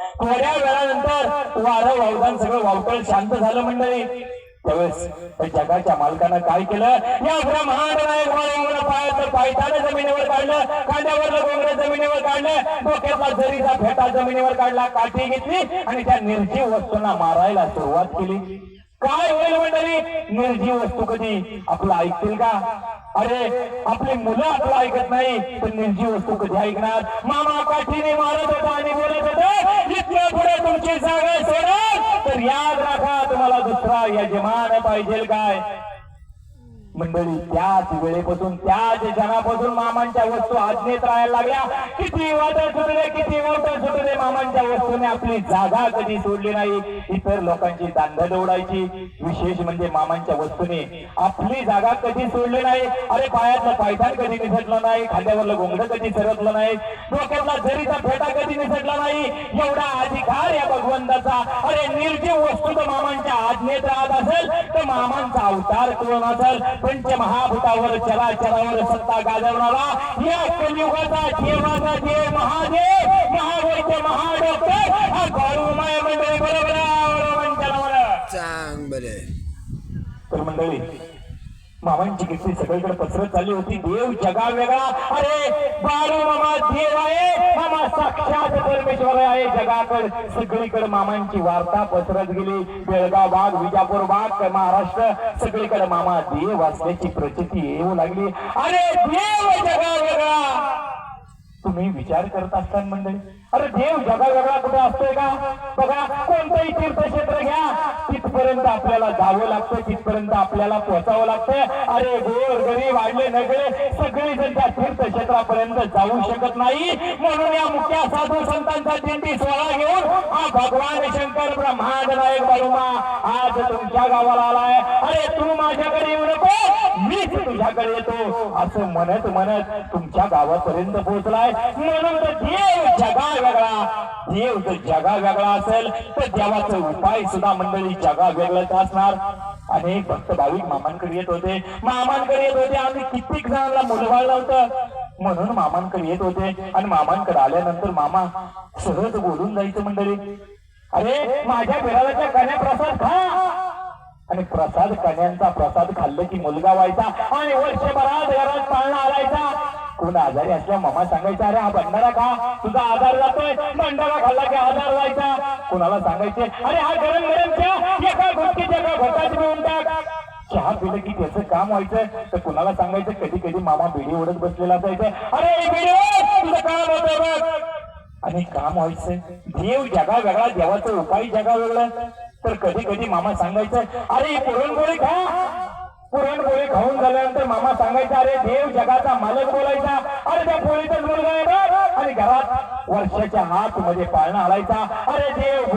थोड्या वेळानंतर वारं वावदान सगळं वावटळ शांत झालं मंडळी. त्यावेळेस जगाच्या मालकानं काय केलं? या ब्रह्मांड नायक वाळूला पायाचं पायथानं जमिनीवर काढलं कांद्यावरलं डोंगर जमिनीवर काढलं डोक्यातला जरीचा फेटा जमिनीवर काढला काठी घेतली आणि त्या निर्जीव वस्तूंना मारायला सुरुवात केली. काय होईल मंडळी? निर्जीव वस्तू कधी आपलं ऐकतील का? अरे आपली मुलं आपलं ऐकत नाही पण निर्जीव वस्तू कधी ऐकणार? मामा काठीने मारत होता आणि बोलत होता इतक्या पुढे तुमची जागा सोडा. तर याद राखा तुम्हाला दुसरा यजमान पाहिजे काय? मंडळी त्याच वेळेपासून त्याच जनापासून मामांच्या वस्तू आज्ञेत राहायला लागल्या किती वाटत सुटले किती वाटत सुटले मामांच्या वस्तूने आपली जागा कधी सोडली नाही? इतर लोकांची दांड दौडायची विशेष म्हणजे मामांच्या वस्तूने. आपली जागा कधी सोडली नाही? अरे पायातलं पायथान कधी निसटलं नाही? खांद्यावरलं घोंगडं कधी सरकलं नाही? डोक्यातला झरीचा फेटा कधी निसटला नाही? एवढा अधिकार या भगवंताचा. अरे निर्जीव वस्तू तर मामांच्या आज्ञेत राहत असेल तर मामांचा अवतार कोण असेल? पंचमहाभूतावर चराचरावर सत्ता गाजवणारा या कलियुगाचा देवाचा देव महादेव महावैद्य महाडॉक्टर हा बाळूमाय मंडळी बरोबर आहे, बरोबर म्हणताना बरं. चांग बरे तर मंडळी मामांची कीर्ती सगळीकडे पसरत चालली होती. देव जगा वेगळा. अरे बाळू मामा देव आहे. मामा साक्षात परमेश्वर आहे. जगाकड सगळीकडे मामांची वार्ता पसरत गेली. बेळगाव भाग विजापूर भाग महाराष्ट्र सगळीकडे मामा देव असल्याची प्रचिती येऊ लागली. अरे देव जगा वेगळा. तुम्ही विचार करत असताना मंडळी. अरे देव जगा वेगळा कुठे असतोय का? बघा कोणतंही तीर्थक्षेत्र घ्या. जिथपर्यंत आपल्याला जावं लागतं तिथपर्यंत आपल्याला पोहोचावं लागतं. अरे गोर गरीब आडले नगळे सगळे जण त्या तीर्थक्षेत्रापर्यंत जाऊ शकत नाही. म्हणून या मुख्या साधू संतांचा दिंडी सोहळा घेऊन हा भगवान शंकर ब्रह्मांड नायक बाळूमा आज तुमच्या गावाला आलाय. अरे तू माझ्याकडे येऊ नको. मीच तुझ्याकडे येतो. असं म्हणत म्हणत तुमच्या गावापर्यंत पोहोचलाय. म्हणून तर देव जगा वेगळा. देव जर जगा वेगळा असेल तर देवाचा उपाय सुद्धा मंडळी जगा वेगळंच असणार आणि फक्त भाविक मामांकडे येत होते. मामांकडे येत होते. आम्ही कित्येक जणांना मुलबाळ होतं म्हणून मामांकडे येत होते. आणि मामांकडे आल्यानंतर मामा सहज बोलून जायचं मंडळी. अरे माझ्या बिरालाच्या कन्या प्रसाद खा. आणि प्रसाद कन्यांचा प्रसाद खाल्लं की मुलगा व्हायचा. आणि वर्षभरात घरात पाळणा आलायचा कोण आजारी असल्या मामा सांगायचा अरे हा भंडारा खा. तुझा आधार जातोय. भंडारा खाल्ला की आधार व्हायचा कोणाला सांगायचे? अरे हा गरम गरम एका घोटकीच्या एका घोटात मिळून टाक. चहा पिलं की त्याचं काम व्हायचं? तर कोणाला सांगायचं? कधी कधी मामा बिडी ओढत बसलेला असायचं. अरे तुझं काम होतं बघ. आणि काम व्हायचं? देव जगा वेगळा देवाचं उपाय जगा वेगळा. तर कधी कधी मामा सांगायचं अरे पुरणपोळी खा. पुरणपोळी खाऊन झाल्यानंतर मामा सांगायचं अरे देव जगाचा मालक बोलायचा. अरे त्या पोळीचाच मुलगा आहे बघ. आणि घरात वर्षाच्या हात मध्ये पाळणा आलायचा. अरे देव